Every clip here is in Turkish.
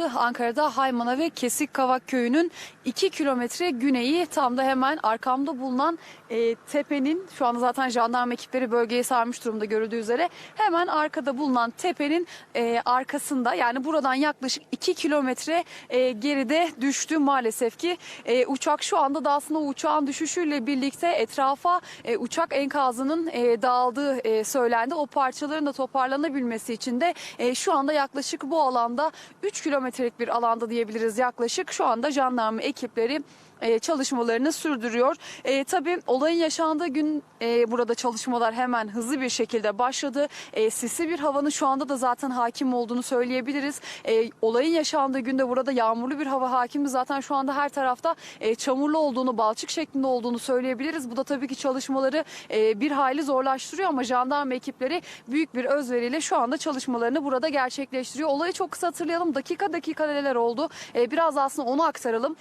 Ankara'da Haymana ve Kesik Kavak Köyü'nün 2 kilometre güneyi tam da hemen arkamda bulunan e, tepenin şu anda zaten jandarma ekipleri bölgeye sarmış durumda görüldüğü üzere hemen arkada bulunan tepenin e, arkasında yani buradan yaklaşık 2 kilometre e, geride düştü maalesef ki E, uçak şu anda da aslında uçağın düşüşüyle birlikte etrafa e, uçak enkazının e, dağıldığı e, söylendi. O parçaların da toparlanabilmesi için de e, şu anda yaklaşık bu alanda 3 kilometrelik bir alanda diyebiliriz yaklaşık. Şu anda jandarma ekipleri e, çalışmalarını sürdürüyor. E, tabii olayın yaşandığı gün e, burada çalışmalar hemen hızlı bir şekilde başladı. E, sisli bir havanın şu anda da zaten hakim olduğunu söyleyebiliriz. E, olayın yaşandığı günde burada yağmurlu bir hava hakimi zaten şu anda her tarafta e, çamurlu olduğunu, balçık şeklinde olduğunu söyleyebiliriz. Bu da tabii ki çalışmaları e, bir hayli zorlaştırıyor ama jandarma ekipleri büyük bir özveriyle şu anda çalışmalarını burada gerçekleştiriyor. Olayı çok kısa hatırlayalım. Dakika dakika neler oldu? E, biraz aslında onu aktaralım.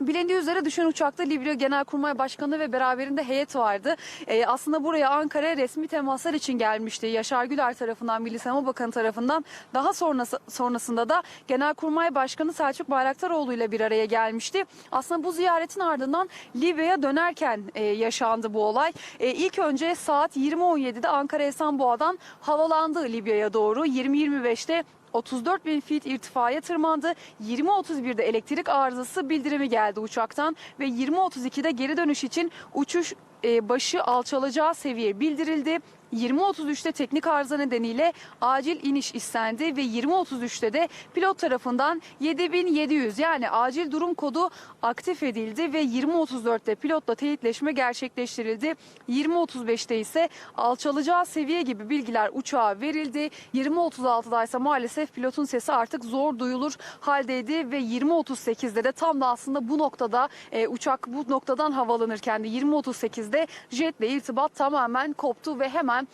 Bilindiği üzere düşen uçakta Libya Genelkurmay Başkanı ve beraberinde heyet vardı. Ee, aslında buraya Ankara'ya resmi temaslar için gelmişti. Yaşar Güler tarafından, Milli Savunma Bakanı tarafından. Daha sonrası, sonrasında da Genelkurmay Başkanı Selçuk Bayraktaroğlu ile bir araya gelmişti. Aslında bu ziyaretin ardından Libya'ya dönerken e, yaşandı bu olay. E, ilk önce saat 20.17'de Ankara Esenboğa'dan havalandı Libya'ya doğru. 20.25'te 34 bin feet irtifaya tırmandı. 20.31'de elektrik arızası bildirimi geldi uçaktan ve 20.32'de geri dönüş için uçuş e, başı alçalacağı seviye bildirildi. 20.33'te teknik arıza nedeniyle acil iniş istendi ve 20.33'te de pilot tarafından 7700 yani acil durum kodu aktif edildi ve 20.34'te pilotla teyitleşme gerçekleştirildi. 20.35'te ise alçalacağı seviye gibi bilgiler uçağa verildi. 20.36'da ise maalesef pilotun sesi artık zor duyulur haldeydi ve 20.38'de de tam da aslında bu noktada e, uçak bu noktadan havalanırken de 20.38'de jetle irtibat tamamen koptu ve hemen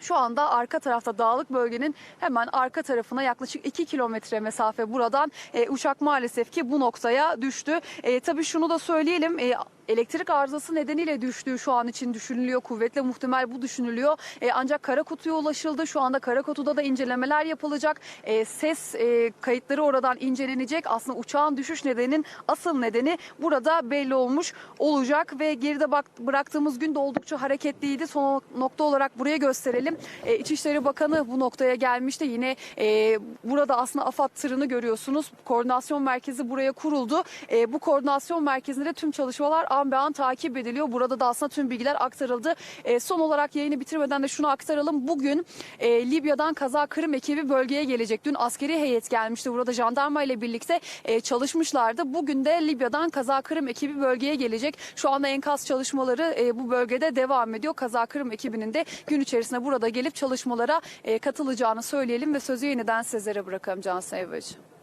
şu anda arka tarafta dağlık bölgenin hemen arka tarafına yaklaşık 2 kilometre mesafe buradan e, uçak maalesef ki bu noktaya düştü. E, tabii şunu da söyleyelim. E, elektrik arızası nedeniyle düştüğü şu an için düşünülüyor. Kuvvetle muhtemel bu düşünülüyor. E, ancak kara kutuya ulaşıldı. Şu anda kara kutuda da incelemeler yapılacak. E, ses e, kayıtları oradan incelenecek. Aslında uçağın düşüş nedeninin asıl nedeni burada belli olmuş olacak ve geride bak, bıraktığımız gün de oldukça hareketliydi. Son nokta olarak buraya gösterelim. E, İçişleri Bakanı bu noktaya gelmişti. Yine e, burada aslında AFAD tırını görüyorsunuz. Koordinasyon merkezi buraya kuruldu. E, bu koordinasyon merkezinde de tüm çalışmalar an be an takip ediliyor. Burada da aslında tüm bilgiler aktarıldı. E, son olarak yayını bitirmeden de şunu aktaralım. Bugün e, Libya'dan kaza kırım ekibi bölgeye gelecek. Dün askeri heyet gelmişti. Burada jandarma ile birlikte e, çalışmışlardı. Bugün de Libya'dan kaza kırım ekibi bölgeye gelecek. Şu anda enkaz çalışmaları e, bu bölgede devam ediyor. Kaza kırım ekibinin de gün içerisinde burada gelip çalışmalara e, katılacağını söyleyelim ve sözü yeniden sizlere bırakalım Can Sayvacı.